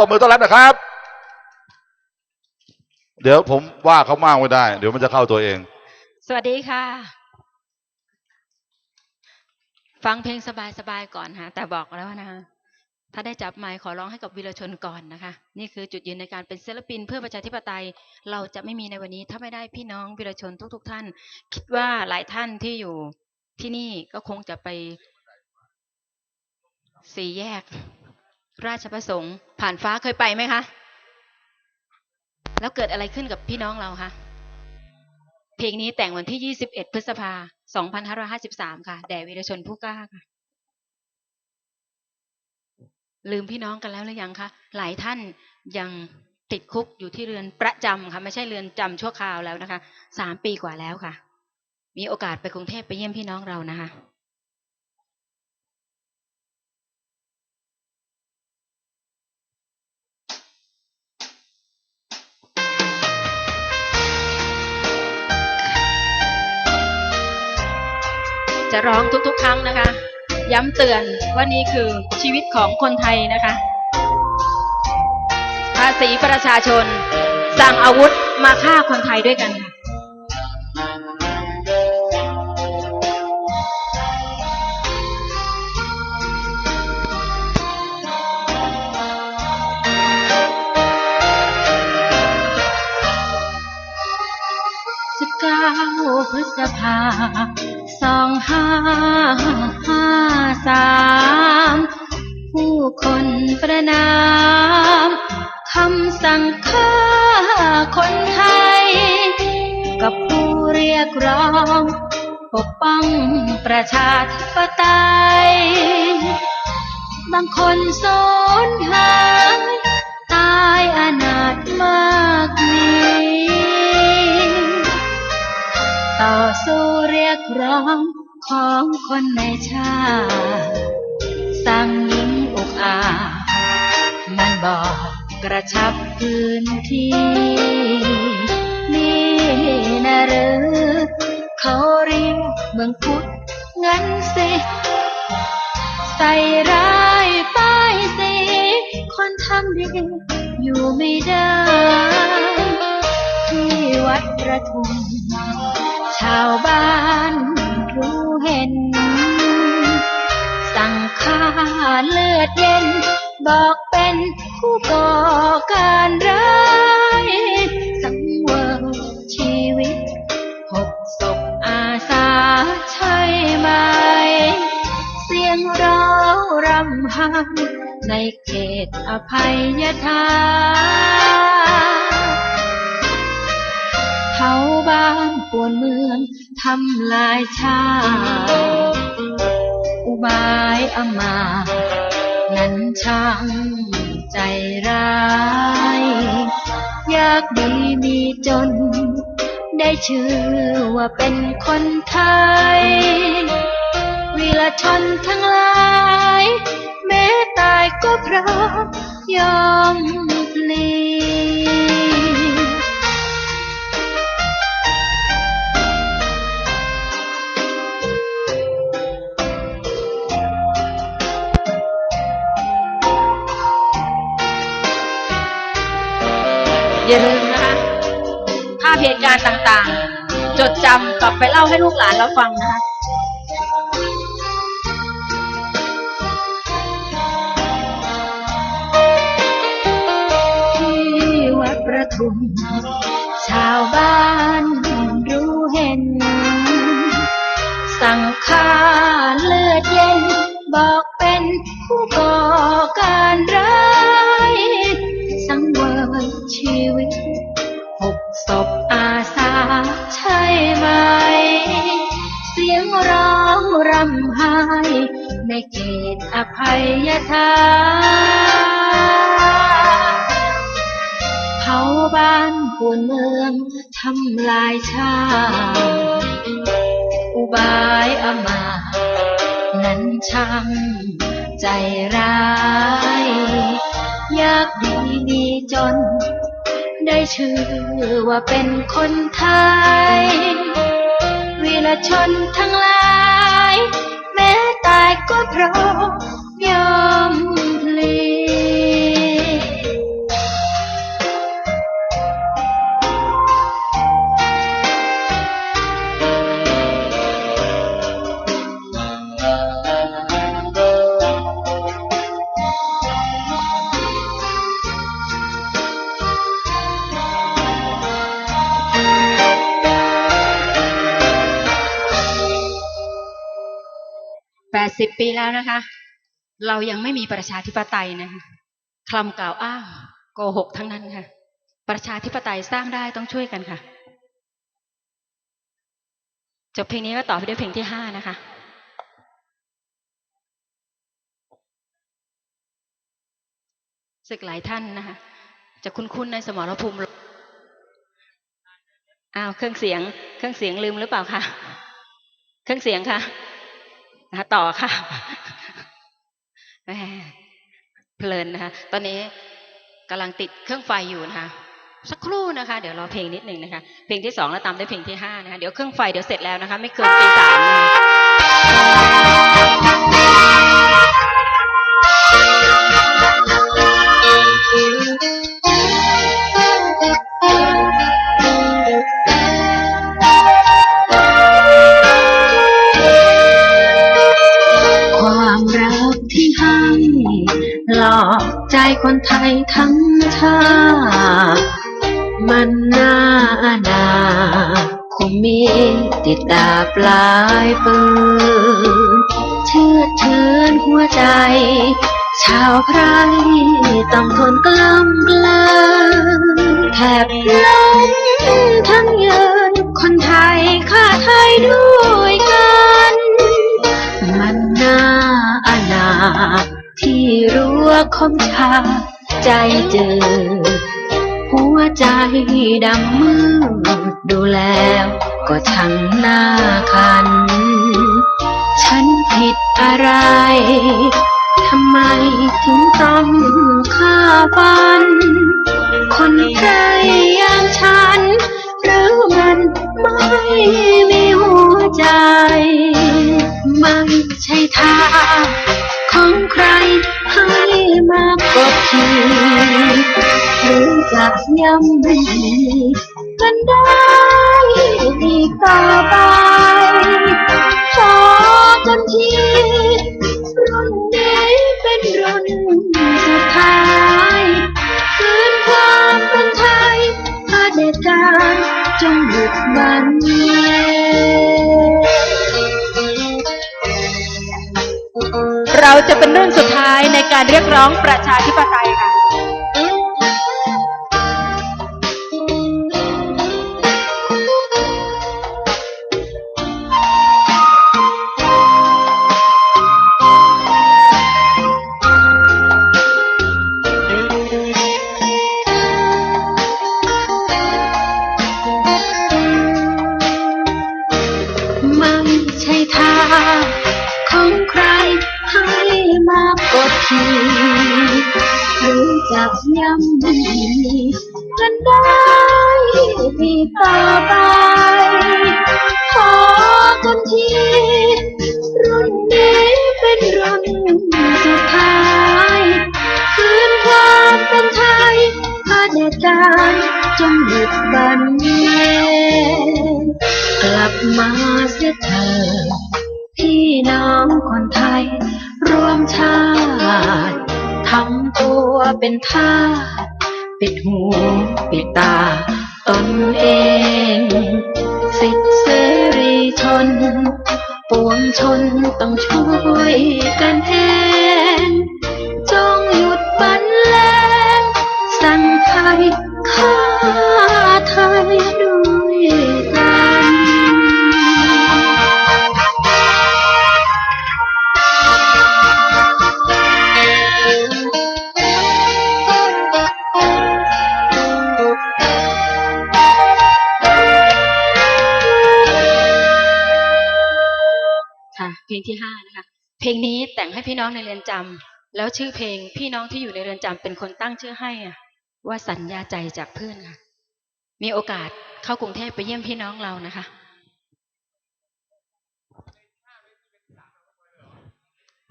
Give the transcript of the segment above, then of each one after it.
ตบมือต้อนรับนะครับ เดี๋ยวผมว่าเขามากไม่ได้ เดี๋ยวมันจะเข้าตัวเอง สวัสดีค่ะ ฟังเพลงสบายๆก่อนฮะแต่บอกแล้วนะคะถ้าได้จับไมค์ขอร้องให้กับวีรชนก่อนนะคะ นี่คือจุดยืนในการเป็นศิลปินเพื่อประชาธิปไตย เราจะไม่มีในวันนี้ ถ้าไม่ได้พี่น้องวีรชนทุก ๆ ท่าน คิดว่าหลายท่านที่อยู่ที่นี่ก็คงจะไปสี่แยก ราชประสงค์ ผ่านฟ้าเคยไปไหมคะ แล้วเกิดอะไรขึ้นกับพี่น้องเราคะเพลงนี้แต่งวันที่ 21 พฤษภา 2553 ค่ะ แด่วีรชนผู้กล้าค่ะ ลืมพี่น้องกันแล้วหรือยังคะ หลายท่านยังติดคุกอยู่ที่เรือนประจำค่ะ ไม่ใช่เรือนจำชั่วคราวแล้วนะคะ สามปีกว่าแล้วค่ะ มีโอกาสไปกรุงเทพไปเยี่ยมพี่น้องเรานะคะ จะร้องทุกๆ ครั้งนะคะ ย้ำเตือนว่านี่คือชีวิตของคนไทยนะคะ ภาษีประชาชน สั่งอาวุธมาฆ่าคนไทยด้วยกันค่ะสก้าพฤษภา ห้าห้าสามผู้คนประนามคำสั่งฆ่าคนไทย กับผู้เรียกร้อง ปกป้องประชาธิปไตย บางคนสูญหายตายอนาถมากมีต่อสู้เรียกร้อง ของคนในชาติสั่งยิงอุกอามันบอกกระชับพื้นที่ นี่นะหรือเขาเรียกเมืองพุทธงั้นสิ ใส่ร้ายป้ายสีคนทำดีอยู่ไม่ได้ที่วัดประทุมชาวบ้าน ดเย็น บอกเป็นผู้ก่อการร้ายสังเวยชีวิตหกศพอาสาใช่ไหม เสียงร้องรำพันในเขตอภัยทานเผาบ้านปวนเมืองทำลายชาติอุบายอำมาตย์ นั้นช่างใจร้ายอยากดีมีจน ได้ชื่อว่าเป็นคนไทยวีรชนทั้งหลาย แม้ตายก็พร้อมยอมพลี อย่าลืมนะคะภาพเหตุการณ์ต่างๆ จดจำกลับไปเล่าให้ลูกหลานเราฟังนะคะที่วัดประทุมชาวบ้านรู้เห็น สั่งฆ่าเลือดเย็นบอก เขตอภัยทานเผาบ้านปวนเมืองทำลายชาติอุบายอำมาตย์นั้นช่างใจร้าย ยากดีมีจน ได้ชื่อว่าเป็นคนไทย วีรชนทั้งหลาย ตาย ปีแล้วนะคะ เรายังไม่มีประชาธิปไตยนะคะคำกล่าวอ้างโกหกทั้งนั้นค่ะ ประชาธิปไตยสร้างได้ต้องช่วยกันค่ะ จบเพลงนี้ก็ต่อไปด้วยเพลงที่ห้านะคะสึกหลายท่านนะคะจะคุ้นๆในสมรภูมิอ้าวเครื่องเสียง เครื่องเสียงลืมหรือเปล่าคะเครื่องเสียงค่ะ นะคะต่อค่ะแหมเพลินนะคะ ตอนนี้กำลังติดเครื่องไฟอยู่นะคะ สักครู่นะคะ เดี๋ยวรอเพลงนิดหนึ่งนะคะ เพลงที่สองแล้วตามด้วยเพลงที่ห้านะคะ เดี๋ยวเครื่องไฟเดี๋ยวเสร็จแล้วนะคะ ไม่เกินตีสามนะคะ ปลายปืนเชื่อเชิญหัวใจ ชาวไพรต้องทนกล้ำกลืนแทบล้มทั้งยืนคนไทยข้าไทยด้วยกัน มันน่าอนาที่รั้วคมชาใจเจอ หัวใจดำมืดดูแล้ว ก็ช่างน่าคัน ฉันผิดอะไร ทำไมถึงต้องฆ่าฟัน คนใครอย่างฉัน หรือมันไม่มีหัวใจ ไม่ใช่ทางของใครให้มากดขี่หรือจะย้ำดีกันได้ ต่อไป ขอจนทีรุ่นนี้เป็นรุ่นสุดท้ายคืนความเป็นไทยเด็จการจงหยุดบันเลงเราจะเป็นรุ่นสุดท้ายในการเรียกร้องประชาธิปไตย กันได้อีกต่อไป ขอจนทีรุ่นนี้เป็นรุ่นสุดท้ายคืนความเป็นไทยเด็จการจงหยุดบันเลกลับมาเสียเถิดพี่น้องคนไทย รวมชาติทำตัวเป็นทาส ปิดหูปิดตาตนเอง สิทธิเสรีชน ปวงชนต้องช่วยกันเอง งที่ห้านะคะ เพลงนี้แต่งให้พี่น้องในเรือนจำแล้วชื่อเพลงพี่น้องที่อยู่ในเรือนจำเป็นคนตั้งชื่อให้ว่าสัญญาใจจากเพื่อนค่ะ มีโอกาสเข้ากรุงเทพไปเยี่ยมพี่น้องเรานะคะ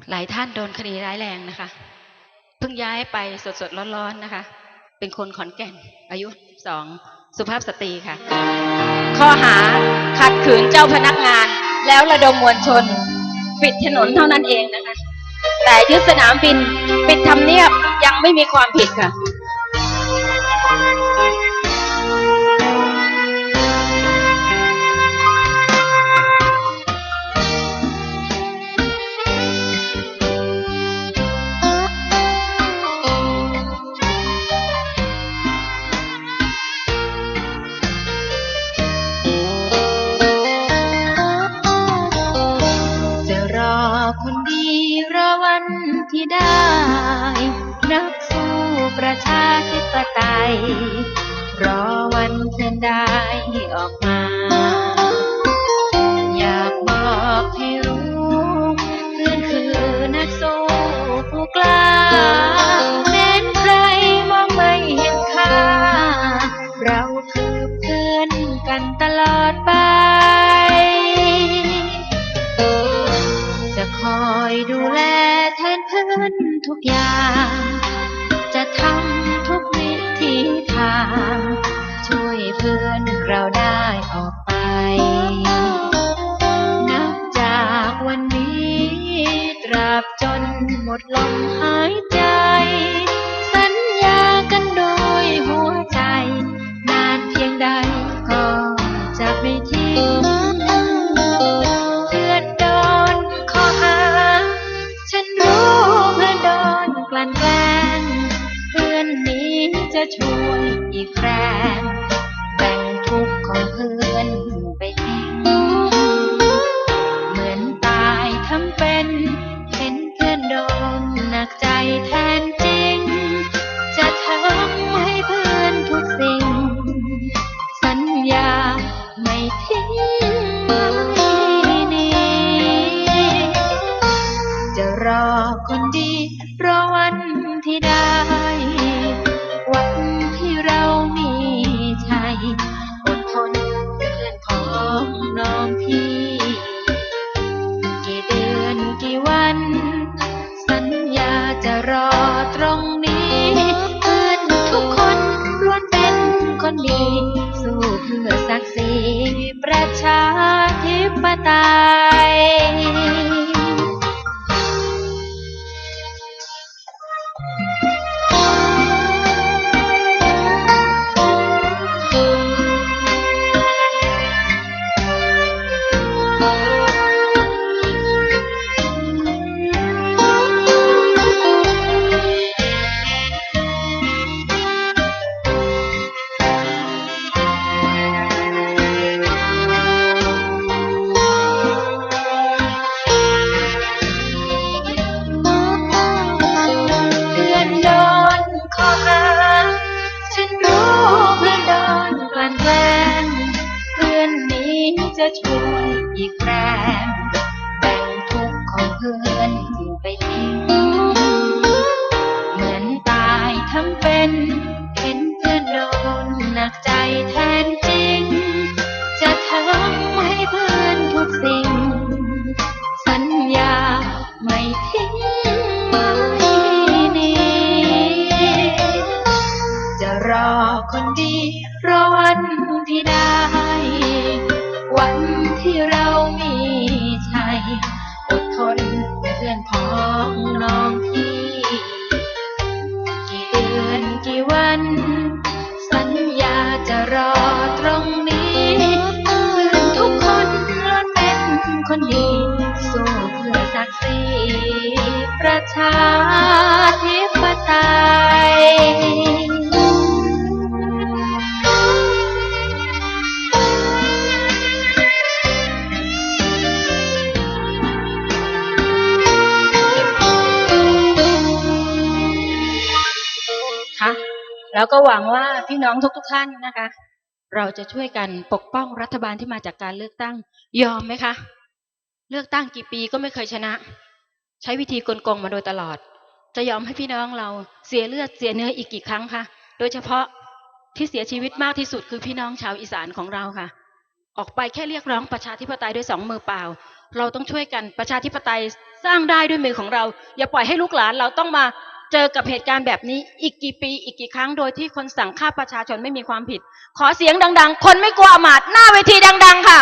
หลายท่านโดนคดีร้ายแรงนะคะ เพิ่งย้ายไปสดๆร้อนๆนะคะ เป็นคนขอนแก่น อายุสองสุภาพสตรีค่ะ ข้อหาขัดขืนเจ้าพนักงานแล้วระดมมวลชน ปิดถนนเท่านั้นเองนะคะ แต่ยึดสนามบินปิดทำเนียบยังไม่มีความผิดค่ะ ตราบจนหมดลมหายใจ สัญญากันโดยหัวใจ นานเพียงใดก็จะไม่ทิ้งเพื่อนโดนขอหา ฉันรู้เพื่อนโดนกลั่นแกล้งเพื่อนนี้จะช่วยอีกแรงแบ่งทุกข์ของเพื่อน ช่วยอีกแรงแบ่งทุกข์ของเพื่อนไปทิ้ง เหมือนตายทำเป็นเห็นเพื่อนโดนหนักใจแทนจริง จะทำให้เพื่อนทุกสิ่ง สัญญาไม่ทิ้งไม่หนีจะรอคนดีรอวันที่ได้ ประชาธิปไตยค่ะแล้วก็หวังว่าพี่น้องทุกๆท่านนะคะ เราจะช่วยกันปกป้องรัฐบาลที่มาจากการเลือกตั้งยอมไหมคะ เลือกตั้งกี่ปีก็ไม่เคยชนะ ใช้วิธีกลกงมาโดยตลอด จะยอมให้พี่น้องเราเสียเลือดเสียเนื้ออีกกี่ครั้งคะโดยเฉพาะที่เสียชีวิตมากที่สุดคือพี่น้องชาวอีสานของเราค่ะ ออกไปแค่เรียกร้องประชาธิปไตยด้วยสองมือเปล่า เราต้องช่วยกันประชาธิปไตยสร้างได้ด้วยมือของเรา อย่าปล่อยให้ลูกหลานเราต้องมาเจอกับเหตุการณ์แบบนี้อีกกี่ปี อีกกี่ครั้งโดยที่คนสั่งฆ่าประชาชนไม่มีความผิด ขอเสียงดัง ๆ คนไม่กลัวอมาตหน้าเวทีดัง ๆ ค่ะ